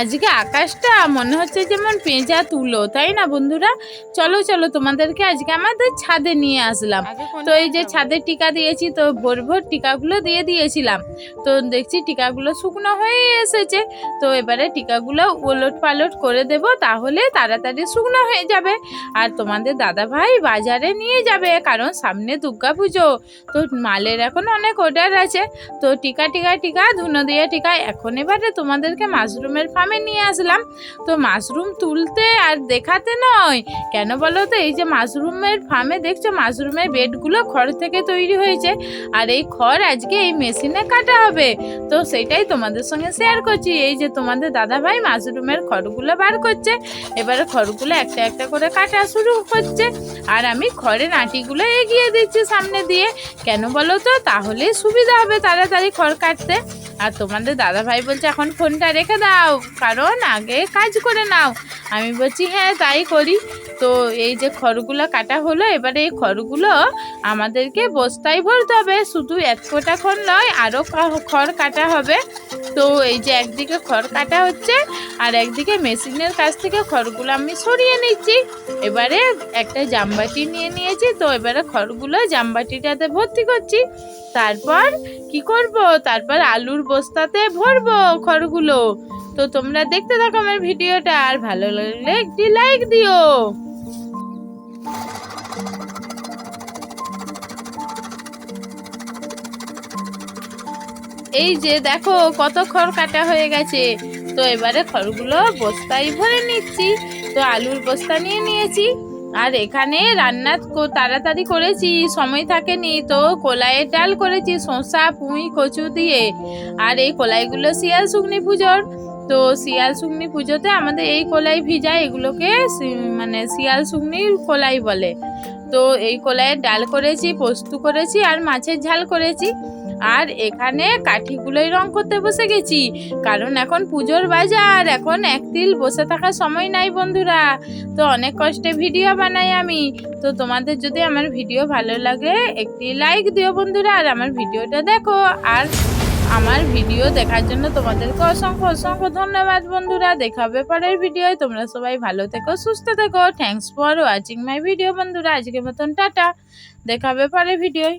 আজকে আকাশটা মনে হচ্ছে যেমন পেঁজা তুলো তাই না বন্ধুরা? চলো চলো তোমাদেরকে আজকে আমাদের ছাদে নিয়ে আসলাম। তো এই যে ছাদে টিকা দিয়েছি তো ভোর ভোর টিকাগুলো দিয়ে দিয়েছিলাম। তো দেখছি টিকাগুলো শুকনো হয়ে এসেছে তো এবারে টিকাগুলো ওলট পালট করে দেব তাহলে তাড়াতাড়ি শুকনো হয়ে যাবে। আর তোমাদের দাদা ভাই বাজারে নিয়ে যাবে কারণ সামনে দুর্গা পুজো। তো মালের এখন অনেক অর্ডার আছে। তো টিকা টিকা টিকা ধুনো দিয়ে টিকা। এখন এবারে তোমাদেরকে মাশরুমের ফার্মে নিয়ে আসলাম। তো মাশরুম তুলতে আর দেখাতে নয়। কেন বলো তো? এই যে মাশরুমের ফার্মে দেখছ? মাশরুমের বেডগুলো খড় থেকে তৈরি হয়েছে। আর এই খড় আজকে এই মেশিনে কাটা হবে। তো সেটাই তোমাদের সঙ্গে শেয়ার করছি। এই যে তোমাদের দাদা ভাই মাশরুমের খড়গুলো বার করছে। এবারে খড়গুলো একটা একটা করে কাটা শুরু করছে আর আমি খড়ের আটিগুলো এগিয়ে দিচ্ছি সামনে দিয়ে। কেন বলো তো? তাহলে সুবিধা হবে তাড়াতাড়ি খড় কাটতে। আর তোমাদের দাদা ভাই বলছে, এখন ফোনটা রেখে দাও, কারণ আগে কাজ করে নাও। আমি বলছি হ্যাঁ তাই করি। তো এই যে খড়গুলো কাটা হলো, এবারে এই খড়গুলো আমাদেরকে বস্তায় ভরতে হবে। শুধু এক কটা খড় নয় আরও খড় কাটা হবে। তো এই যে একদিকে খড় কাটা হচ্ছে আর একদিকে মেশিনের কাছ থেকে খড়গুলো আমি সরিয়ে নিচ্ছি। এবারে একটা জামবাটি নিয়ে নিয়েছি, তো এবারে খড়গুলো জামবাটিটাতে ভর্তি করছি। তারপর কি করব? তারপর আলুর বস্তাতে ভরবো খড়গুলো। তো তোমরা দেখতে থাকো আমার ভিডিওটা, আর ভালো লাগলে একটি লাইক দিও। এই যে দেখো, কত খড় কাটা হয়ে গেছে। তো এবারে খড়গুলো বস্তায় ভরে নিচ্ছি। তো আলুর বস্তা নিয়ে নিয়েছি। আর এখানে রান্না তাড়াতাড়ি করেছি, সময় থাকেনি। তো কলাইয়ের ডাল করেছি, শসা, পুঁই, কচু দিয়ে। আর এই কলাইগুলো শিয়াল শুকনি পুজোর। তো শিয়াল শুকনি পুজোতে আমাদের এই কলাই ভিজা, এগুলোকে মানে শিয়াল শুকনির কলাই বলে। তো এই কলাইয়ের ডাল করেছি, পোস্ত করেছি, আর মাছের ঝাল করেছি। আর এখানে কাঠিগুলোই রং করতে বসে গেছি। কারণ এখন পুজোর বাজার, এখন একতিল বসে থাকার সময় নাই বন্ধুরা। তো অনেক কষ্টে ভিডিও বানাই আমি। তো তোমাদের যদি আমার ভিডিও ভালো লাগে, একটি লাইক দিও বন্ধুরা, আর আমার ভিডিওটা দেখো। আর আমার ভিডিও দেখার জন্য তোমাদেরকে অসংখ্য অসংখ্য ধন্যবাদ বন্ধুরা। দেখা হবে পরের ভিডিও তোমরা সবাই ভালো থেকো, সুস্থ থেকো। Thanks for watching my video বন্ধুরা। আজকের মতন টাটা। দেখা হবে পরের ভিডিওয়।